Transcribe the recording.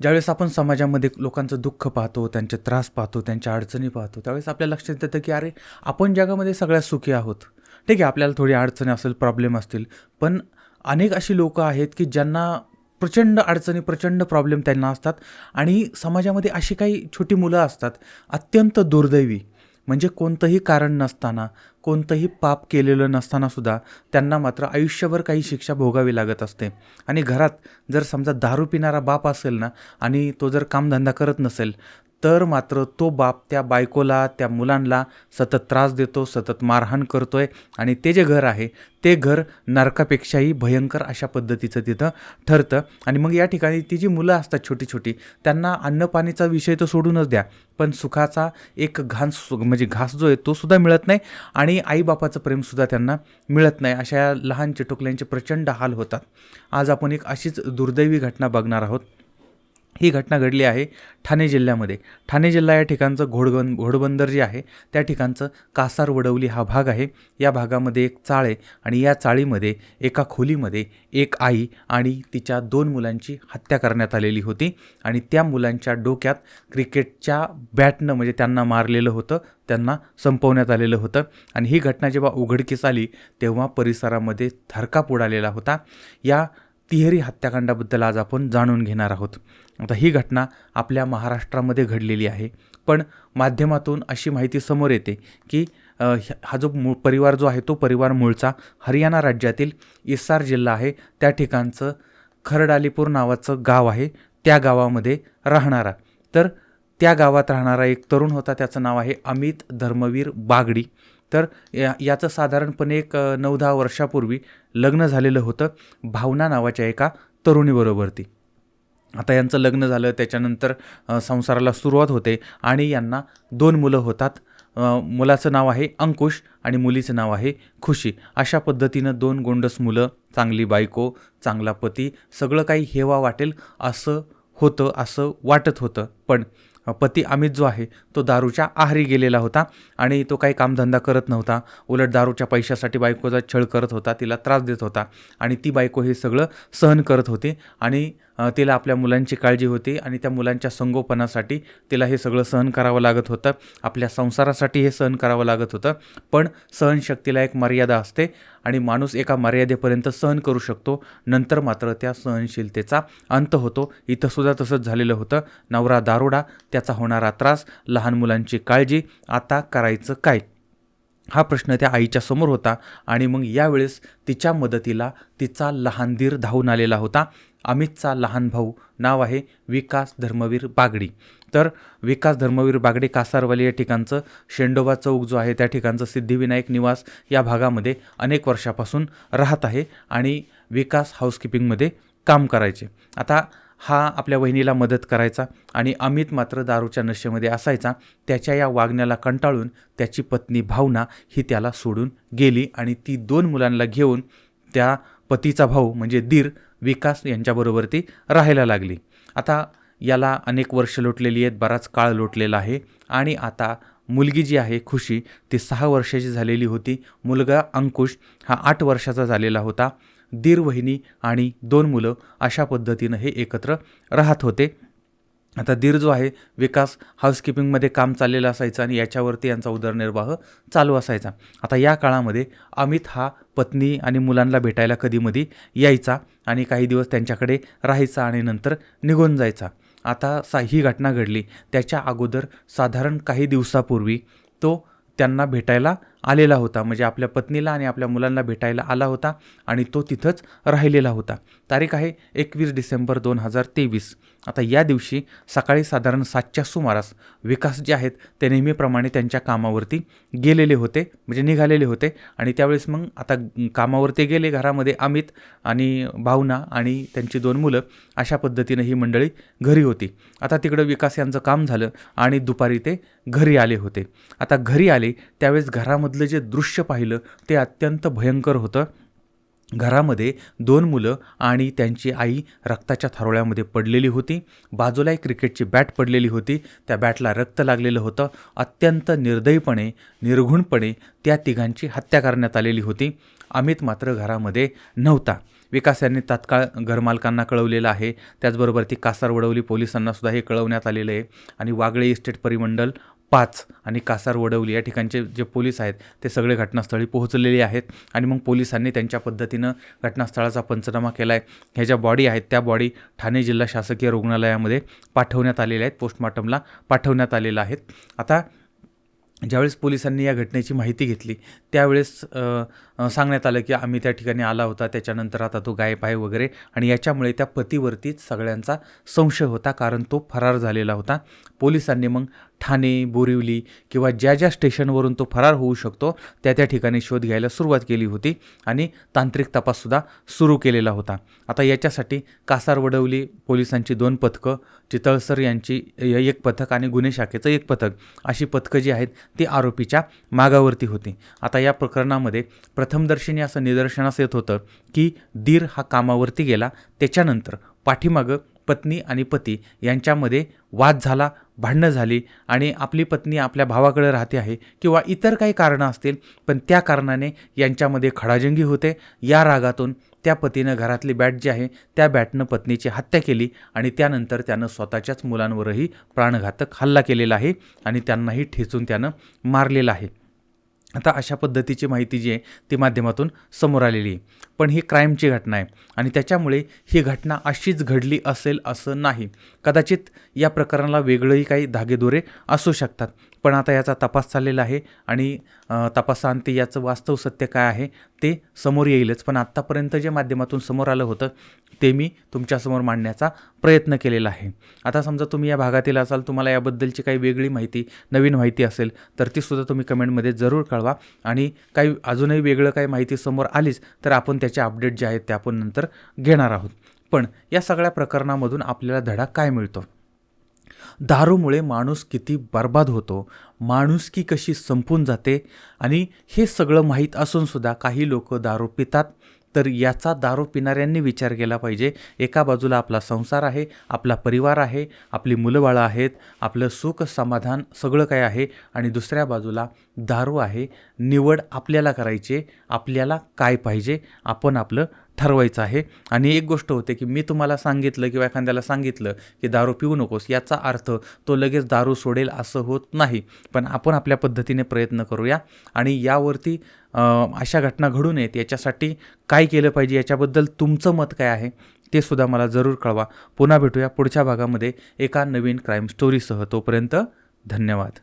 ज्यावेळेस आपण समाजामध्ये लोकांचं दुःख पाहतो त्यांचे त्रास पाहतो त्यांच्या अडचणी पाहतो त्यावेळेस आपल्या लक्षात येतं की अरे आपण जगामध्ये सगळ्यात सुखी आहोत. ठीक आहे आपल्याला थोडी अडचणी असेल प्रॉब्लेम असतील पण अनेक अशी लोकं आहेत की ज्यांना प्रचंड अडचणी प्रचंड प्रॉब्लेम त्यांना असतात आणि समाजामध्ये अशी काही छोटी मुलं असतात अत्यंत दुर्दैवी. म्हणजे कोणतंही कारण नसताना कोणतंही पाप केलेलं नसतानासुद्धा त्यांना मात्र आयुष्यभर काही शिक्षा भोगावी लागत असते. आणि घरात जर समजा दारू पिणारा बाप असेल ना आणि तो जर कामधंदा करत नसेल तर मात्र तो बाप त्या बायकोला त्या मुलांना सतत त्रास देतो सतत मारहाण करतो आहे आणि ते जे घर आहे ते घर नरकापेक्षाही भयंकर अशा पद्धतीचं तिथं ठरतं. आणि मग या ठिकाणी ती जी मुलं असतात छोटी छोटी त्यांना अन्नपाणीचा विषय तर सोडूनच द्या पण सुखाचा एक घास सु म्हणजे घास जो आहे तो सुद्धा मिळत नाही आणि आईबापाचं प्रेमसुद्धा त्यांना मिळत नाही. अशा लहान चिटुकल्यांचे प्रचंड हाल होतात. आज आपण एक अशीच दुर्दैवी घटना बघणार आहोत. ही घटना घडली आहे ठाणे जिल्ह्यामध्ये. ठाणे जिल्हा या ठिकाणचं घोडबंद घोडबंदर जे आहे त्या ठिकाणचं कासार वडवली हा भाग आहे. या भागामध्ये एक चाळ आहे आणि या चाळीमध्ये एका खोलीमध्ये एक आई आणि तिच्या दोन मुलांची हत्या करण्यात आलेली होती आणि त्या मुलांच्या डोक्यात क्रिकेटच्या बॅटनं म्हणजे त्यांना मारलेलं होतं त्यांना संपवण्यात आलेलं होतं आणि ही घटना जेव्हा उघडकीस आली तेव्हा परिसरामध्ये थरकाप उडालेला होता. या तिहेरी हत्याकांडाबद्दल आज आपण जाणून घेणार आहोत. आता ही घटना आपल्या महाराष्ट्रामध्ये घडलेली आहे. पण माध्यमातून अशी माहिती समोर येते की ह्या- हा जो मूळ परिवार जो आहे तो परिवार मूळचा हरियाणा राज्यातील इसार जिल्हा आहे. त्या ठिकाणचं खरडालीपूर नावाचं गाव आहे. त्या गावामध्ये राहणारा. तर त्या गावात राहणारा एक तरुण होता. त्याचं नाव आहे अमित धर्मवीर बागडी. तर या याचं साधारणपणे एक नऊ दहा वर्षापूर्वी लग्न झालेलं होतं भावना नावाच्या एका तरुणीबरोबरती आता यांचं लग्न झालं त्याच्यानंतर संसाराला सुरुवात होते आणि यांना दोन मुलं होतात. मुलाचं नाव आहे अंकुश आणि मुलीचं नाव आहे खुशी. अशा पद्धतीनं दोन गोंडस मुलं चांगली बायको चांगला पती सगळं काही हेवा वाटेल असं होतं असं वाटत होतं. पण पती अमित जो आहे तो दारूच्या आहारी गेलेला होता आणि तो काही कामधंदा करत नव्हता. उलट दारूच्या पैशासाठी बायकोचा छळ करत होता तिला त्रास देत होता आणि ती बायको हे सगळं सहन करत होती आणि तिला आपल्या मुलांची काळजी होती आणि त्या मुलांच्या संगोपनासाठी तिला हे सगळं सहन करावं लागत होतं. आपल्या संसारासाठी हे सहन करावं लागत होतं. पण सहनशक्तीला एक मर्यादा असते आणि माणूस एका मर्यादेपर्यंत सहन करू शकतो. नंतर मात्र त्या सहनशीलतेचा अंत होतो. इथंसुद्धा तसंच झालेलं होतं. नवरा दारोडा त्याचा होणारा त्रास लहान मुलांची काळजी आता करायचं काय? हा प्रश्न त्या आईच्या समोर होता आणि मग यावेळेस तिच्या मदतीला तिचा लहानदीर धावून आलेला होता. अमितचा लहान भाऊ नाव आहे विकास धर्मवीर बागडी. तर विकास धर्मवीर बागडे कासारवाली या ठिकाणचं शेंडोबा चौक जो आहे त्या ठिकाणचं सिद्धिविनायक निवास या भागामध्ये अनेक वर्षापासून राहत आहे आणि विकास हाऊसकीपिंगमध्ये काम करायचे. आता हा आपल्या वहिनीला मदत करायचा आणि अमित मात्र दारूच्या नशेमध्ये असायचा त्याच्या या वागण्याला कंटाळून त्याची पत्नी भावना ही त्याला सोडून गेली आणि ती दोन मुलांना घेऊन त्या पतीचा भाऊ म्हणजे दीर विकास यांच्याबरोबर ती राहायला लागली. आता याला अनेक वर्ष लोटलेली आहेत बराच काळ लोटलेला आहे आणि आता मुलगी जी आहे खुशी ती सहा वर्षाची झालेली होती. मुलगा अंकुश हा आठ वर्षाचा झालेला होता. दीर वहिनी आणि दोन मुलं अशा पद्धतीनं हे एकत्र राहत होते. आता दीर जो आहे विकास हाऊसकीपिंगमध्ये काम चाललेलं असायचं आणि याच्यावरती यांचा उदरनिर्वाह चालू असायचा. आता या काळामध्ये अमित हा पत्नी आणि मुलांना भेटायला कधीमधी यायचा आणि काही दिवस त्यांच्याकडे राहायचा आणि नंतर निघून जायचा. आता सा ही घटना घडली. त्याच्या अगोदर साधारण काही दिवसापूर्वी तो त्यांना भेटायला आलेला होता. म्हणजे आपल्या पत्नीला आणि आपल्या मुलांना भेटायला आला होता आणि तो तिथंच राहिलेला होता. तारीख आहे एकवीस डिसेंबर दोन हजार तेवीस. आता या दिवशी सकाळी साधारण सातच्या सुमारास विकास जे आहेत ते नेहमीप्रमाणे त्यांच्या कामावरती गेलेले होते म्हणजे निघालेले होते. आणि त्यावेळेस मग आता कामावरती गेले घरामध्ये अमित आणि भावना आणि त्यांची दोन मुलं अशा पद्धतीनं ही मंडळी घरी होती. आता तिकडं विकास यांचं काम झालं आणि दुपारी ते घरी आले होते. आता घरी आले त्यावेळेस घरामध्ये घरामधलं जे दृश्य पाहिलं ते अत्यंत भयंकर होतं. घरामध्ये दोन मुलं आणि त्यांची आई रक्ताच्या थारोळ्यामध्ये पडलेली होती. बाजूला एक क्रिकेटची बॅट पडलेली होती. त्या बॅटला रक्त लागलेलं होतं. अत्यंत निर्दयीपणे निर्घुणपणे त्या तिघांची हत्या करण्यात आलेली होती. अमित मात्र घरामध्ये नव्हता. विकास यांनी तात्काळ घरमालकांना कळवलेलं आहे. त्याचबरोबर ती कासारवडवली पोलिसांनासुद्धा हे कळवण्यात आलेलं आहे. आणि वागळे इस्टेट परिमंडल पाच आणि कासार वडवली या ठिकाणचे जे पोलीस आहेत ते सगळे घटनास्थळी पोहोचलेले आहेत आणि मग पोलिसांनी त्यांच्या पद्धतीनं घटनास्थळाचा पंचनामा केला आहे ह्या ज्या बॉडी आहेत त्या बॉडी ठाणे जिल्हा शासकीय रुग्णालयामध्ये पाठवण्यात आलेल्या आहेत पोस्टमॉर्टमला पाठवण्यात आलेल्या आहेत. आता ज्यावेळेस पोलिसांनी या घटनेची माहिती घेतली त्यावेळेस सांगण्यात आलं की आम्ही त्या ठिकाणी आला होता त्याच्यानंतर आता तो गायब आहे वगैरे आणि याच्यामुळे त्या पतीवरतीच सगळ्यांचा संशय होता कारण तो फरार झालेला होता. पोलिसांनी मग ठाणे बोरिवली किंवा ज्या ज्या स्टेशनवरून तो फरार होऊ शकतो त्या त्या ठिकाणी शोध घ्यायला सुरुवात केली होती आणि तांत्रिक तपाससुद्धा सुरू केलेला होता. आता याच्यासाठी कासारवडवली पोलिसांची दोन पथकं चितळसर यांची एक पथक आणि गुन्हे शाखेचं एक पथक अशी पथकं जी आहेत ती आरोपीच्या मागावरती होती. आता या प्रकरणामध्ये प्रथमदर्शनी असं निदर्शनास येत होतं की दीर हा कामावरती गेला. त्याच्यानंतर पाठीमागं पत्नी आणि पती यांच्यामध्ये वाद झाला. भांडणं झाली आणि आपली पत्नी आपल्या भावाकडे राहते आहे किंवा इतर काही कारणं असतील पण त्या कारणाने यांच्यामध्ये खडाजंगी होते. या रागातून त्या पतीनं घरातली बॅट जी आहे त्या बॅटनं पत्नीची हत्या केली आणि त्यानंतर त्यानं स्वतःच्याच मुलांवरही प्राणघातक हल्ला केलेला आहे आणि त्यांनाही ठेचून त्यानं मारलेलं आहे. आता अशा पद्धतीची माहिती जी आहे ती माध्यमातून समोर आलेली आहे. पण ही क्राईमची घटना आहे आणि त्याच्यामुळे ही घटना अशीच घडली असेल असं नाही. कदाचित या प्रकरणाला वेगळंही काही धागेदोरे असू शकतात. पण आता याचा तपास चाललेला आहे आणि तपासांती याचं वास्तव सत्य काय आहे ते समोर येईलच. पण आत्तापर्यंत जे माध्यमातून समोर आलं होतं ते मी तुमच्यासमोर मांडण्याचा प्रयत्न केलेला आहे. आता समजा तुम्ही या भागातील असाल तुम्हाला याबद्दलची काही वेगळी माहिती नवीन माहिती असेल तर तीसुद्धा तुम्ही कमेंटमध्ये जरूर कळवा. आणि काही अजूनही वेगळं काही माहिती समोर आलीच तर आपण त्याचे अपडेट जे आहेत ते आपण नंतर घेणार आहोत. पण या सगळ्या प्रकरणामधून आपल्याला धडा काय मिळतो? दारूमुळे माणूस किती बर्बाद होतो माणुसकी कशी संपून जाते आणि हे सगळं माहीत असूनसुद्धा काही लोक दारू पितात. तर याचा दारू पिणाऱ्यांनी विचार केला पाहिजे. एका बाजूला आपला संसार आहे आपला परिवार आहे आपली मुलंबाळं आहेत आपलं सुख समाधान सगळं काय आहे आणि दुसऱ्या बाजूला दारू आहे. निवड आपल्याला करायची आपल्याला काय पाहिजे आपण आपलं ठरवायचं आहे. आणि एक गोष्ट होते की मी तुम्हाला सांगितलं किंवा एखाद्याला सांगितलं की दारू पिऊ नकोस याचा अर्थ तो लगेच दारू सोडेल असं होत नाही. पण आपण आपल्या पद्धतीने प्रयत्न करूया. आणि यावरती अशा घटना घडू नयेत. याच्यासाठी काय केलं पाहिजे याच्याबद्दल तुमचं मत काय आहे ते सुद्धा मला जरूर कळवा. पुन्हा भेटूया पुढच्या भागामध्ये एका नवीन क्राईम स्टोरीसह. तोपर्यंत धन्यवाद.